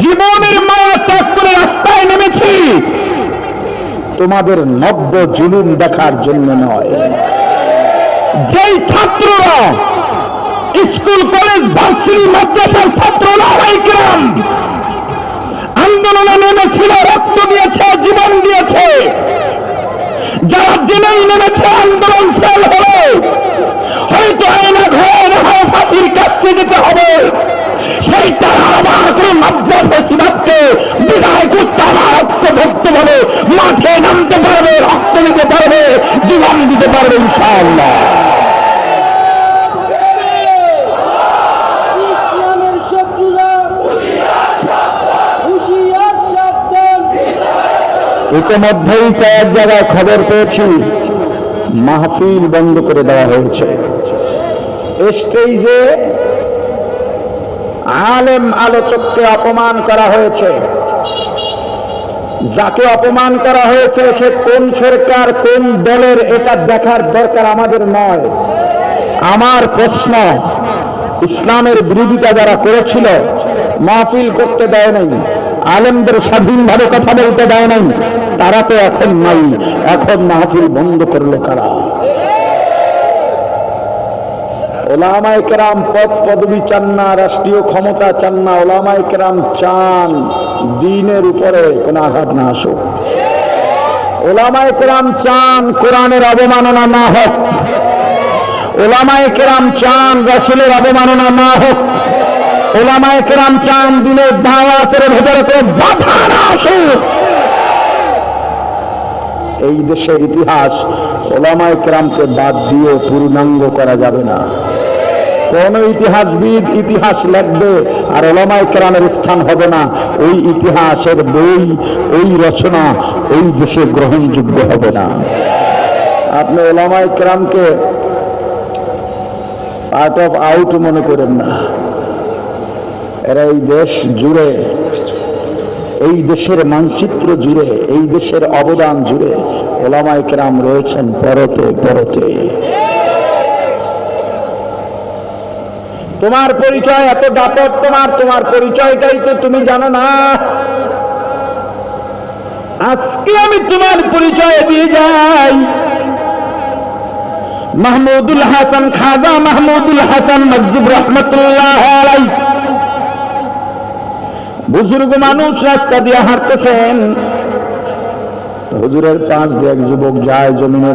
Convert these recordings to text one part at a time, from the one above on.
জীবনের মায়া ত্যাগ করে রাস্তায় নেমেছি। তোমাদের নব্য জুলুম দেখার জন্য নয়। যেই ছাত্ররা স্কুল, কলেজ, ভার্সিটি, মাদ্রাসার ছাত্ররা রাইকরাম আন্দোলনে নেমেছিল, রক্ত দিয়েছে, জীবন দিয়েছে। যারা জেনেই নেমেছে আন্দোলন ফেল হলো হয়তো আয়না ঘরে না হয় ফাঁসির কাছে যেতে হবে সেই তারা আবার কোন মাদ্রাস ফেসিবাদকে বিদায় করতে আবার রক্তভক্ত ভাবে নামতে পারবে রক্ত দিতে পারবে জীবন দিতে পারবে ইনশাআল্লাহ। ইতিমধ্যেই কয়েক জায়গায় খবর পেয়েছি মাহফিল বন্ধ করে দেওয়া হয়েছে। স্টেজে আলেম আলোচককে অপমান করা হয়েছে। যাকে অপমান করা হয়েছে, সে কোন সরকার, কোন দলের, এটা দেখার দরকার আমাদের নয়। আমার প্রশ্ন, ইসলামের বিরোধিতা যারা করেছিল, মাহফিল করতে দেয় নাই, আলেমদের স্বাধীনভাবে কথা বলতে দেয় নাই, তারা তো এখন নাই, এখন মাহফিল বন্ধ করল কারা? ওলামায় কেরাম পদ পদবি চান না, রাষ্ট্রীয় ক্ষমতা চান না, ওলামায় কেরাম চান, দিনের উপরে কোনো আঘাত না আসুক। ওলামায় কেরাম চান কোরআনের অবমাননা না হোক। ওলামায় কেরাম চান রসুলের অবমাননা না হোক। ওলামায় কেরাম চান দিনের ভেতরে কোনো বাধা না আসুক। এই দেশের ইতিহাস ওলামায় কেরামকে বাদ দিয়ে পূর্ণাঙ্গ করা যাবে না। কোন ইতিহাসবিদ ইতিহাস লিখবে আর ওলামায় কেরামের স্থান হবে না। ওই ইতিহাসের বই, ওই রচনা, ওই দেশে গ্রহণযোগ্য হবে না। আপনি ওলামায় কেরামকে পার্ট অফ আউট মনে করেন না। এরা এই দেশ জুড়ে, এই দেশের মানচিত্র জুড়ে, এই দেশের অবদান জুড়ে ওলামায় কেরাম রয়েছেন পরতে পরতে। তোমার পরিচয় এত দাপট তোমার তোমার পরিচয়টাই তো তুমি জানো না। আজকে আমি তোমার পরিচয় দিয়ে যাই। মাহমুদুল হাসান খাজা মাহমুদুল হাসান মকজুব রহমতুল্লাহ বুজুর্গ মানুষ রাস্তা দিয়ে হাঁটতেছেন। হুজুরের পাঁচ দিয়ে এক যুবক যায় জমিনে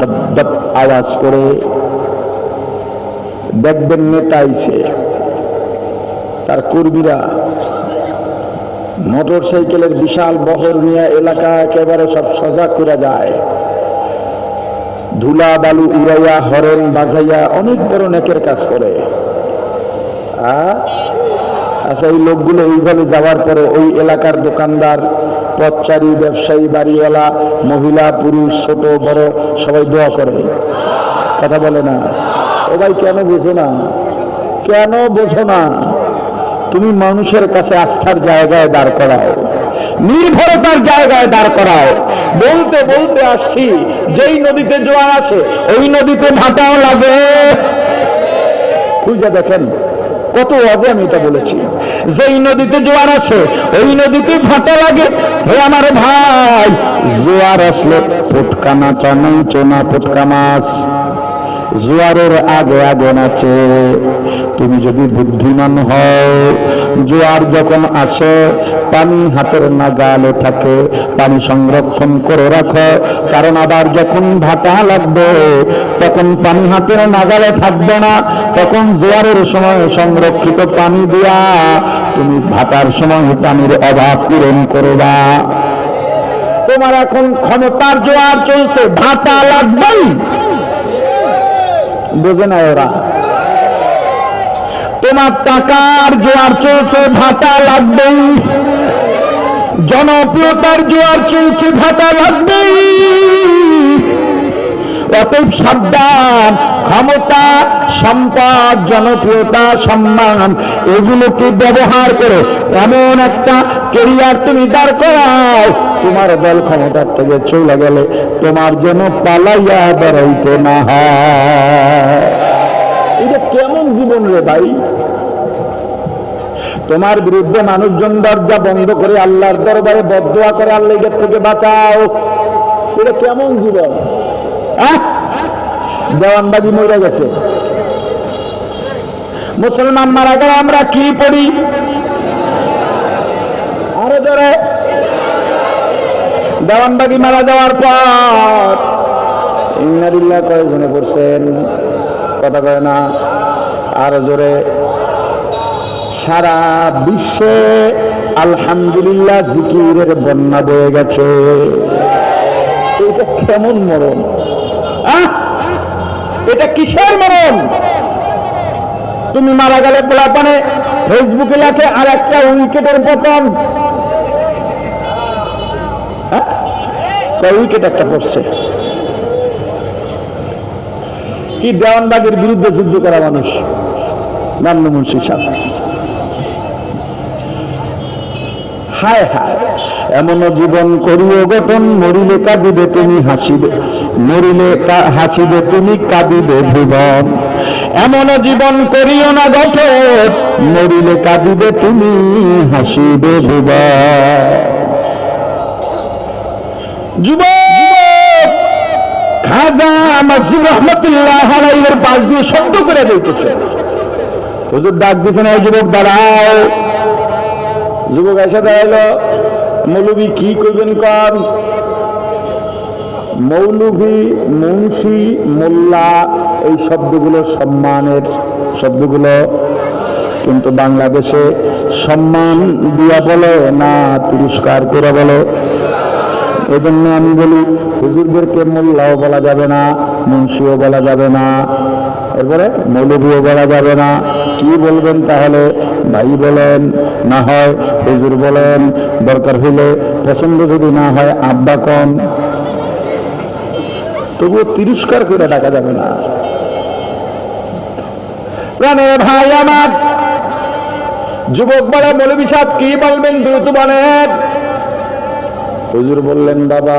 দপ দপ আওয়াজ করে। দেখবেন নেতা আইছে। তার কর্মীরা মোটর সাইকেলের বিশাল বহর নিয়ে এলাকা একেবারে সব সজাগ করে যায়। ধুলা বালু উড়াইয়া হরেন বাজাইয়া অনেক বড় নেকের কাজ করে। আচ্ছা এই লোকগুলো এইভাবে যাওয়ার পরে ওই এলাকার দোকানদার, পথচারী, ব্যবসায়ী, বাড়িওয়ালা, মহিলা, পুরুষ, ছোট, বড় সবাই দোয়া করে। কথা বলে না? ভাই কেন বোঝো না? কেন বোঝো না? তুমি মানুষের কাছে আস্থার জায়গায় দাঁড় করাও। নির্ভরতার জায়গায় দাঁড় করাও। বলতে বলতে আসছি, যেই নদীতে জোয়ার আসে, ওই নদীতে ভাটাও লাগে। খুঁজে দেখেন, কত আজে আমি এটা বলেছি। যেই নদীতে জোয়ার আসে, ওই নদীতে ভাটা লাগে। হে আমার ভাই, জোয়ার আসলে ফুটকা নাচা চোনা ফুটকা মাছ জোয়ারের আগে আগে নাচে। তুমি যদি বুদ্ধিমান হও, জোয়ার যখন আসে, পানি হাতের নাগালে থাকে। পানি সংরক্ষণ করে রাখো, কারণ আবার যখন ভাটা লাগবে, তখন পানি হাতের নাগালে থাকবে না। তখন জোয়ারের সময় সংরক্ষিত পানি দিয়া তুমি ভাটার সময় পানির অভাব পূরণ করবা। তোমার এখন ক্ষমতার জোয়ার চলছে, ভাটা লাগবেই। বোঝে না ওরা। তোমার টাকার জোয়ার চলছে, ভাটা লাগবেই। জনপ্রিয়তার জোয়ার চলছে, ভাটা লাগবেই। অতএব সাবধান। ক্ষমতা, সম্পদ, জনপ্রিয়তা, সম্মান এগুলোকে ব্যবহার করে এমন একটা কেরিয়ার তুমি দাঁড় করাও? তোমার দল ক্ষমতার থেকে চলে গেলে তোমার যেন পালাইয়া বেড়াইতে না এটা কেমন জীবন রে ভাই? তোমার বিরুদ্ধে মানুষজন দরজা বন্ধ করে আল্লাহর দরবারে বদোয়া করে আল্লাহ থেকে বাঁচাও। এটা কেমন জীবন? আহ? দেওয়ানবাজি মরে গেছে। মুসলমান মারা গেলে আমরা কি পড়ি? আরও জোরে। দেওয়ানবাগি মারা যাওয়ার পর ইন্নারিল্লাহ কয়েকজনে পড়ছেন? কথা কয় না। আরও জোরে। সারা বিশ্বে আলহামদুলিল্লাহ জিকিরের বন্যা বয়ে গেছে। এটা কেমন মরণ? আহ? এটা কিসের মরণ? তুমি মারা গেলে পোলাপানে ফেসবুকে লেখে আর একটা উইকেটের পতন হ্যাঁ? উইকেট একটা পড়ছে? কি দেওয়ানবাগের বিরুদ্ধে যুদ্ধ করা মানুষ? নান্নু মুন্সি সাহেব হায় হায়। এমন জীবন করিও গঠন মরিলে কাঁদিবে তুমি হাসিবে, মরিলে হাসিবে তুমি কাঁদিবে ভুবন এমন জীবন করিও না গঠন মরিলে কাঁদিবে তুমি হাসিবে যুবক, খাজা পাশ দিয়ে করে ডাক যুবক দাঁড়াও। যুবক এসে দাঁড়াইলো মৌলবী কি করবেন কর? মৌলভী, মুন্সি, মোল্লা, এই শব্দগুলো সম্মানের শব্দগুলো। কিন্তু বাংলাদেশে সম্মান দিয়া বলো, না তিরস্কার করে বলো। এই জন্য আমি বলি, হুজুরদেরকে মোল্লাও বলা যাবে না। মুন্সিও বলা যাবে না। এরপরে মৌলভীও বলা যাবে না। কি বলবেন তাহলে? ভাই বলেন, না হয় হুজুর বলেন, দরকার হইলে পছন্দ যদি না হয় আব্বা কন। তবুও তিরস্কার করে ডাকা যাবে না। ভাই আমার, যুবক বলে মৌলবী সাহেব, কি বলবেন দ্রুত বলেন। হুজুর বললেন, বাবা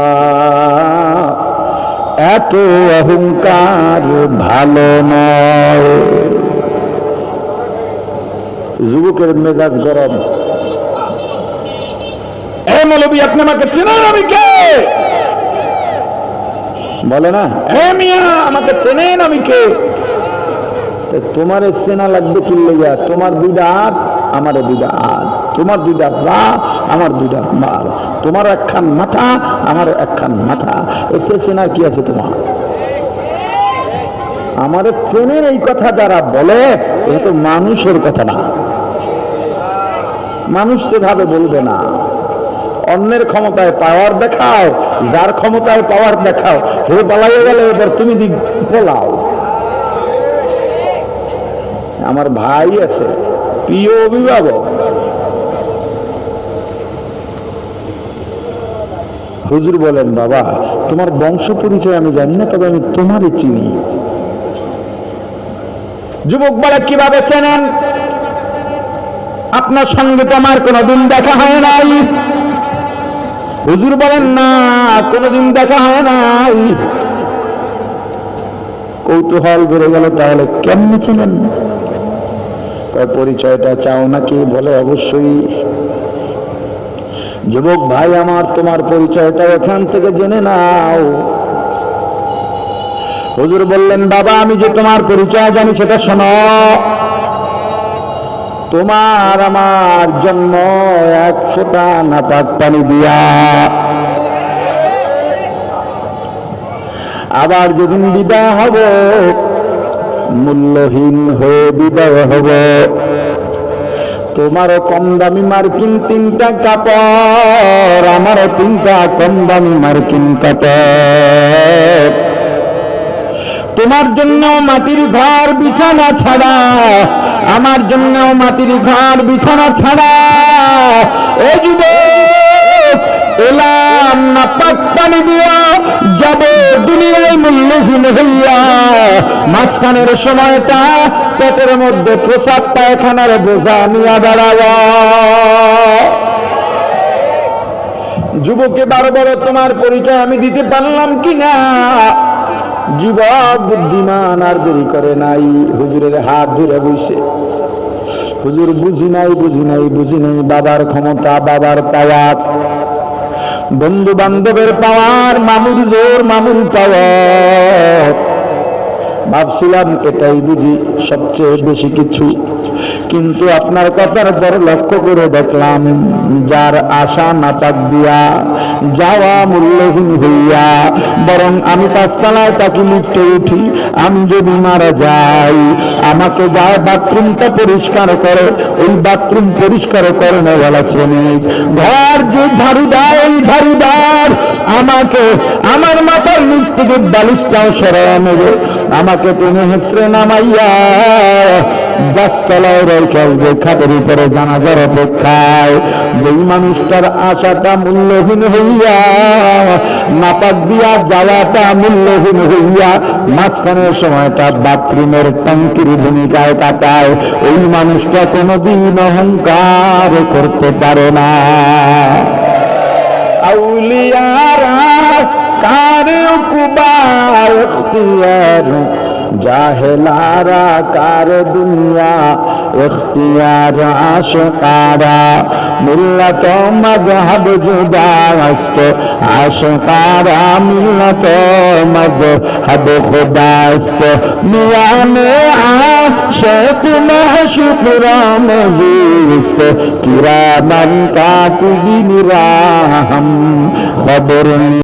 এত অহংকার ভালো নয়। যুবকের মেজাজ গরম। আমাকে চেনেন আমি তোমার চেনা লাগবে কি তোমার আমার দুইটা হাত। তোমার আমার দুইটা পা তোমার একখান মাথা আমার একখান মাথা। এসে চেনার কি আছে তোমার? আমার চেনের এই কথা যারা বলে এটা তো মানুষের কথা না। মানুষ তো ভাবে বলবে না। অন্যের ক্ষমতায় পাওয়ার দেখাও, যার ক্ষমতায় পাওয়ার দেখাও, হে পালাইয়ে গেলে এবার তুমি পোলাও আমার ভাই আছে, প্রিয় অভিভাবক। হুজুর বলেন, বাবা, তোমার বংশ পরিচয় আমি জানি না, তবে আমি তোমারই চিনি। যুবক বলে কীভাবে চেনেন? আপনার সঙ্গে তো আমার কোনোদিন দেখা হয় নাই। হুজুর বলেন, না, কোনোদিন দেখা হয় নাই। কৌতূহল বেড়ে গেল, তাহলে কেমনি কয়, পরিচয়টা চাও নাকি? বলে অবশ্যই যুবক ভাই, আমার তোমার পরিচয়টা এখান থেকে জেনে নাও। হুজুর বললেন, বাবা, আমি যে তোমার পরিচয় জানি, সেটা শোনো। তোমার আমার জন্ম এক ফোঁটা নাপাক পানি দিয়া। আবার যেদিন বিদায় হব, মূল্যহীন হয়ে বিদায় হব। তোমারও কম দামি মার্কিন তিনটা কাপড়, আমারও তিনটা কম দামি মার্কিন কাপড়। তোমার জন্য মাটির ঘর, বিছানা ছাড়া, আমার জন্য মাটির ঘর, বিছানা ছাড়া। এ যুব এলাম না পাক পানি দিয়া যাব দুনিয়ায় মূল্যহীন হইয়া। মাঝখানের সময়টা পেটের মধ্যে প্রসাদ পায়খানার বোঝা নিয়ে দাঁড়াবা যুবকে বারো বড় তোমার পরিচয় আমি দিতে পারলাম কি না যুবক বুদ্ধিমান আর দেরি করে নাই। হুজুরের হাত ধরে বইছে। হুজুর বুঝি নাই বুঝি নাই বুঝি নাই। বাবার ক্ষমতা, বাবার পাওয়ার বন্ধু বান্ধবের পাওয়ার মামুর জোর মামুর পাওয়ার। ভাবছিলাম এটাই বুঝি সবচেয়ে বেশি কিছু। কিন্তু আপনার কথার পর লক্ষ্য করে দেখলাম, যার আশা নাপাক দিয়া যাওয়া মূল্যহীন হইয়া, বরং আমি পাঁচতলায় তাকে লিফটে উঠি, আমি যদি মারা যাই, আমাকে যা বাথরুমটা পরিষ্কার করে, ওই বাথরুম পরিষ্কার করে না বলা শ্রমিক। ঘর যে ঝাড়ু দেয়, ওই ঝাড়ুদার আমাকে, আমার মাথার নিচ থেকে বালিশটাও সরাই নেবে। আমাকে তুমি হেসরে নামাইয়া গাছতলায় রেখে খাটের উপরে জানাজার অপেক্ষায়। যেই মানুষটার আশাটা মূল্যহীন হইয়া, নাপাক দিয়া যাওয়াটা মূল্যহীন হইয়া, মাঝখানের সময়টা বাথরুমের টঙ্কির ভূমিকায় কাটায়। ওই মানুষটা কোনোদিন অহংকার করতে পারে না। আউলিয়ারা কার কুবা ইখতিয়ার জাহেলারা কার দুনিয়া ইখতিয়ার আশকারা। মিল্লাত মযহব জুদাস্ত আশকারা মিল্লাত মযহব খুদাস্ত মিয়ানে আশক মাশুক রামজিস্ত কিরামান কাতিবিন রাহম, খবর